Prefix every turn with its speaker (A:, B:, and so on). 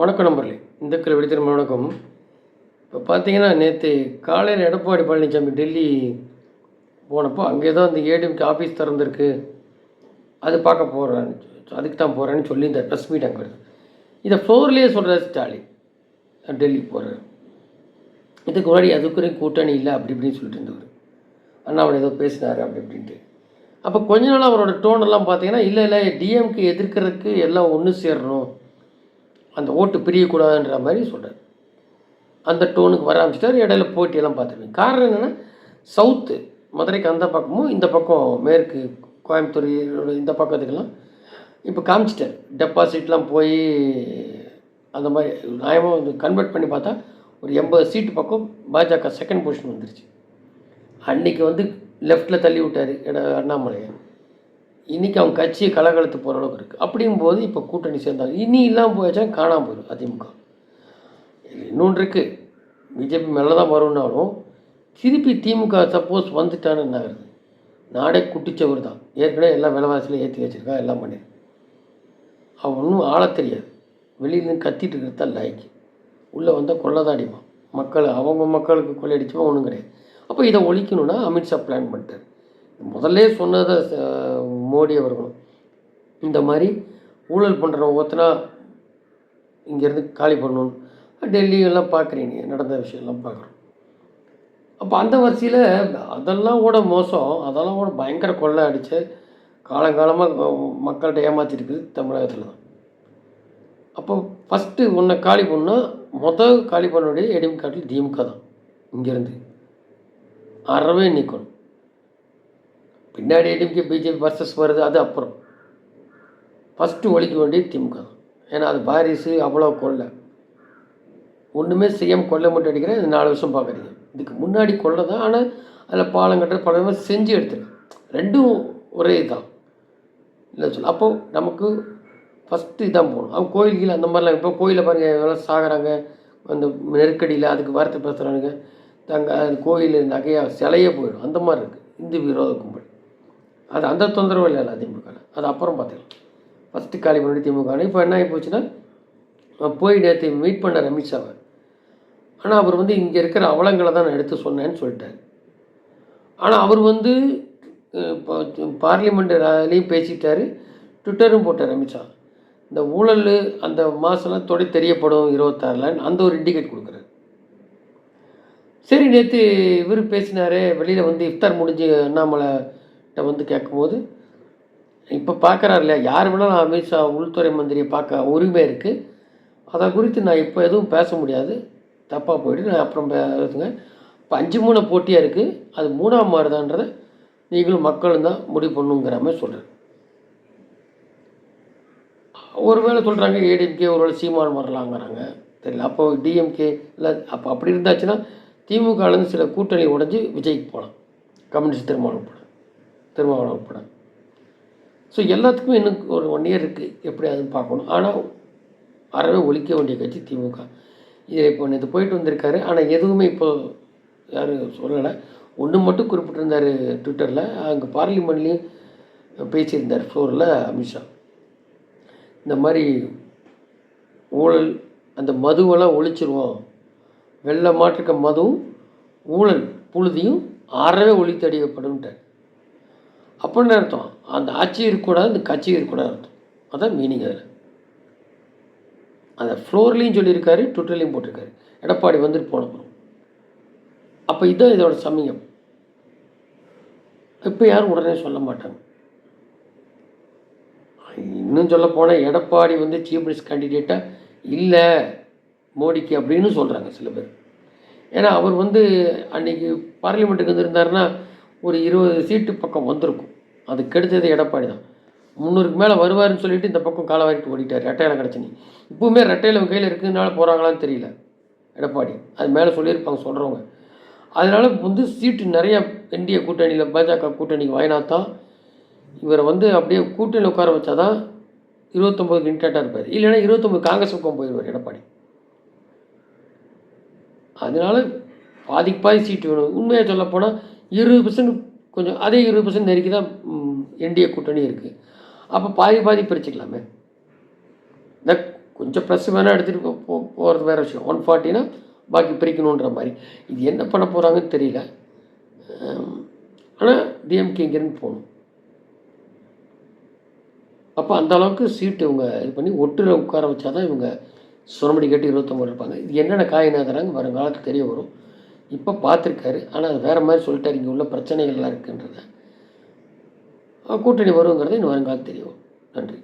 A: வணக்கம் நம்பர்லே இந்துக்கள் விடுத்திரும்ப வணக்கம். இப்போ பார்த்தீங்கன்னா நேற்று காலையில் எடப்பாடி பழனிசாமி டெல்லி போனப்போ அங்கே தான் அந்த ஏடிஎம்கே ஆஃபீஸ் திறந்துருக்கு. அது பார்க்க போகிறேன் அதுக்கு தான் போகிறேன்னு சொல்லி இந்த ப்ரெஸ் மீட் அங்கே வருது. இதை ஃப்ளோர்லேயே சொல்கிறார் ஸ்டாலின். டெல்லி போகிறார் இதுக்கு முன்னாடி அதுக்குறையும் கூட்டணி இல்லை அப்படி இப்படின்னு சொல்லிட்டு இருந்தவர். அண்ணாமலை ஏதோ பேசினார் அப்படி இப்படின்ட்டு. அப்போ கொஞ்ச நாள் அவரோட டோன் எல்லாம் பார்த்தீங்கன்னா இல்லை இல்லை டிஎம்கே எதிர்க்கிறதுக்கு எல்லாம் ஒன்று சேரணும். அந்த ஓட்டு பிரியக்கூடாதுன்ற மாதிரி சொல்கிறார் அந்த டோனுக்கு வர ஆரம்பிச்சிட்டார் இடையில போட்டியெல்லாம் பார்த்துருக்கேன் காரணம் என்னென்னா சவுத்து மதுரைக்கு அந்த பக்கமும் இந்த பக்கம் மேற்கு கோயம்புத்தூர் இந்த பக்கத்துக்கெல்லாம் இப்போ காமிச்சிட்டார். டெபாசிட்லாம் போய் அந்த மாதிரி நியாயமாக வந்து கன்வெர்ட் பண்ணி பார்த்தா ஒரு எண்பது சீட்டு பக்கம் பாஜக செகண்ட் பொசிஷன் வந்துருச்சு. அன்னைக்கு வந்து லெஃப்ட்டில் தள்ளி விட்டார் இட அண்ணாமலையை இன்றைக்கி அவங்க கட்சியை கலகலத்து போகிற அளவுக்கு இருக்குது அப்படிங்கும்போது இப்போ கூட்டணி சேர்ந்தாங்க. இனி இல்லாமல் போயாச்சா காணாமல் போயிடும் அதிமுக. இன்னொன்று இருக்குது பிஜேபி மேலே தான் வரும்னாலும் திருப்பி திமுக சப்போஸ் வந்துட்டான்னு என்ன ஆகுது? நாடே குட்டிச்சவர் தான். ஏற்கனவே எல்லா விலைவாசிலையும் ஏற்றி வச்சுருக்கா எல்லாம் பண்ணிடு அவன் ஒன்றும் ஆள தெரியாது. வெளியிலேருந்து கத்திட்டு இருக்கிறது தான் லாய்க்கு. உள்ளே வந்தால் கொள்ளதாடிமா மக்கள் அவங்க மக்களுக்கு கொள்ளையடிச்சுமா ஒன்றும் கிடையாது. அப்போ இதை ஒழிக்கணும்னா அமித்ஷா பிளான் பண்ணிட்டார். முதல்ல சொன்னதை மோடி அவர்களும். இந்த மாதிரி ஊழல் பண்ணுறவங்க ஒருத்தனா இங்கேருந்து காலி பண்ணணும். டெல்லியெல்லாம் பார்க்குறீங்க நடந்த விஷயம்லாம் பார்க்குறோம். அப்போ அந்த வரிசையில் அதெல்லாம் கூட மோசம் அதெல்லாம் கூட பயங்கர கொள்ளை அடித்து காலங்காலமாக மக்கள்கிட்ட ஏமாற்றிருக்குது தமிழகத்தில் தான். அப்போ ஃபஸ்ட்டு உன்னை காலி பண்ணால் மொதல் காலி பண்ண வேண்டியது எடிஎம் காட்டில் திமுக தான் இங்கேருந்து. அறவே நீக்கணும். பின்னாடி ஏடிஎம்கே பிஜேபி வர்சஸ் வருது அது அப்புறம். ஃபஸ்ட்டு ஒழிக்க வேண்டியது திமுக. ஏன்னா அது வாரிசு அவ்வளோ கொள்ளை ஒன்றுமே செய்யாமல் கொள்ளை மட்டும் அடிக்கிறேன் இது நாலு வருஷம் பார்க்குறீங்க இதுக்கு முன்னாடி கொள்ளை தான் ஆனால் அதில் பாலம் கட்டுற பல செஞ்சு எடுத்துருக்கேன் ரெண்டும் ஒரே இதுதான் இல்லை சொல்ல அப்போது நமக்கு ஃபஸ்ட்டு இதான் போகணும். அவங்க கோயில்கள் அந்த மாதிரிலாம் இப்போ கோயிலில் பாருங்கள் எவ்வளோ சாகிறாங்க. அந்த நெருக்கடியில் அதுக்கு வார்த்தை பேசுகிறானுங்க தங்க அது கோயில் நகையாக சிலையே போயிடும். அந்த மாதிரி இருக்குது இந்து விரோத கும்பல். அது அந்த தொந்தரவு இல்லை அதிமுக அது அப்புறம் பார்த்துக்கலாம். ஃபஸ்ட்டு காலி பண்ணி திமுக இப்போ என்ன ஆகி போச்சுன்னா நான் போய் நேற்று மீட் பண்ண அமித்ஷாவை ஆனால் அவர் வந்து இங்கே இருக்கிற அவலங்களை தான் நான் எடுத்து சொன்னேன்னு சொல்லிட்டார். ஆனால் அவர் வந்து பார்லிமெண்ட் ரேலியும் பேசிட்டாரு. ட்விட்டரும் போட்டார் அமித்ஷா இந்த ஊழல் அந்த மாதம்லாம் தொடை தெரியப்படும் இருபத்தாறில். அந்த ஒரு இண்டிகேட் கொடுக்குறாரு. சரி நேற்று இவர் பேசினார். வெளியில் வந்து இஃப்தார் முடிஞ்சு அண்ணாமலை வந்து கேட்கும்போது இப்போ பார்க்குறாரு இல்லையா யார் வேணாலும் அமித்ஷா உள்துறை மந்திரியை பார்க்க உரிமை இருக்குது அதை குறித்து நான் இப்போ எதுவும் பேச முடியாது. தப்பாக போயிட்டு நான் அப்புறம் பேசுங்க இப்போ அஞ்சு மூணு போட்டியாக இருக்குது அது மூணாம் மாறுதான்றதை நீங்களும் மக்களும் தான் முடிவு பண்ணுங்கிற மாதிரி சொல்கிறேன் ஒருவேளை சொல்கிறாங்க ஏடிஎம்கே ஒருவேளை சீமான் வரலாங்கிறாங்க. தெரியல. அப்போ டிஎம்கே இல்லை அப்போ அப்படி இருந்தாச்சுன்னா திமுகலேருந்து சில கூட்டணி உடைஞ்சு விஜய்க்கு போகலாம் கம்யூனிஸ்ட் திருமணம் போகலாம் திருமாவளவன் படம். ஸோ எல்லாத்துக்கும் இன்னும் ஒரு ஒன் இயர் இருக்குது எப்படி பார்க்கணும். ஆனால் அறவே ஒழிக்க வேண்டிய கட்சி திமுக. இது இப்போ நேற்று போயிட்டு வந்திருக்காரு. ஆனால் எதுவுமே இப்போ யாரும் சொல்லலை. ஒன்று மட்டும் குறிப்பிட்டிருந்தார் ட்விட்டரில் அங்கே பார்லிமெண்ட்லேயும் பேசியிருந்தார் ஃப்ளோரில் அமித்ஷா இந்த மாதிரி ஊழல் அந்த மதுவெல்லாம் ஒழிச்சிருவோம். வெள்ளை மாட்டிருக்க மதுவும் ஊழல் புழுதியும் அறவே ஒழித்தடிக்கப்படும்ட்டார் அப்படின்னு அர்த்தம். அந்த ஆட்சி இருக்கக்கூடாது அந்த கட்சி இருக்கக்கூடாது அர்த்தம். அதான் மீனிங் அதில். அந்த ஃப்ளோர்லேயும் சொல்லியிருக்காரு ட்விட்டர்லேயும் போட்டிருக்காரு. எடப்பாடி வந்துட்டு போனப்போ அப்போ இதுதான் இதோட சமயம். இப்போ யாரும் உடனே சொல்ல மாட்டாங்க. இன்னும் சொல்ல போனால் எடப்பாடி வந்து சீஃப் மினிஸ்டர் கேண்டிடேட்டாக இல்லை மோடிக்கு அப்படின்னு சொல்கிறாங்க சில பேர். ஏன்னா அவர் வந்து அன்னைக்கு பார்லிமெண்ட்டுக்கு வந்திருந்தாருன்னா ஒரு இருபது சீட்டு பக்கம் வந்திருக்கும். அது கெடுத்தது எடப்பாடி தான். முந்நூறுக்கு மேலே வருவாருன்னு சொல்லிட்டு இந்த பக்கம் காலை வாரிட்டு ஓடிட்டார். ரெட்டையில கிடச்சினி. இப்போவுமே ரெட்டையில் அவங்க கையில் இருக்கிறதுனால போகிறாங்களான்னு தெரியல. எடப்பாடி. அது மேலே சொல்லியிருப்பாங்க சொல்கிறவங்க அதனால் வந்து சீட்டு நிறைய என்டிஏ கூட்டணியில் பாஜக கூட்டணிக்கு வாங்கினாத்தான் இவரை வந்து அப்படியே கூட்டணியில் உட்கார வச்சாதான் இருபத்தொம்போது இன்டேட்டாக இருப்பார். இல்லைன்னா இருபத்தொம்போது காங்கிரஸ் பக்கம் போயிடுவார் எடப்பாடி. அதனால பாதிக்கு பாதி சீட்டு வேணும். உண்மையாக சொல்லப்போனால் இருபது பர்சன்ட் கொஞ்சம் அதே இருபது பர்சன்ட் நெருக்கி தான் என்டிஏ கூட்டணி இருக்குது அப்போ பாதி பாதி பிரிச்சுக்கலாமே. இந்த கொஞ்சம் ப்ளஸ் வேணால் எடுத்துகிட்டு போ போகிறது வேறு விஷயம். ஒன் ஃபார்ட்டினா பாக்கி பிரிக்கணுன்ற மாதிரி. இது என்ன பண்ண போகிறாங்கன்னு தெரியல. ஆனால் டிஎம்கே இங்கேருந்து போகணும். அப்போ அந்த அளவுக்கு சீட்டு இவங்க இது பண்ணி ஒட்டில் உட்கார வச்சா தான் இவங்க சுரமணி கட்டி இருபத்தொம்பது இருப்பாங்க. இது என்னென்ன காயினாகிறாங்க வருங்காலத்தில் தெரிய வரும். இப்போ பார்த்துருக்காரு. ஆனால் அது வேறு மாதிரி சொல்லிட்டார். இங்கே உள்ள பிரச்சனைகள்லாம் இருக்குன்றத. கூட்டணி வருங்கிறது இன்னும் வருங்காலம் தெரியும். நன்றி.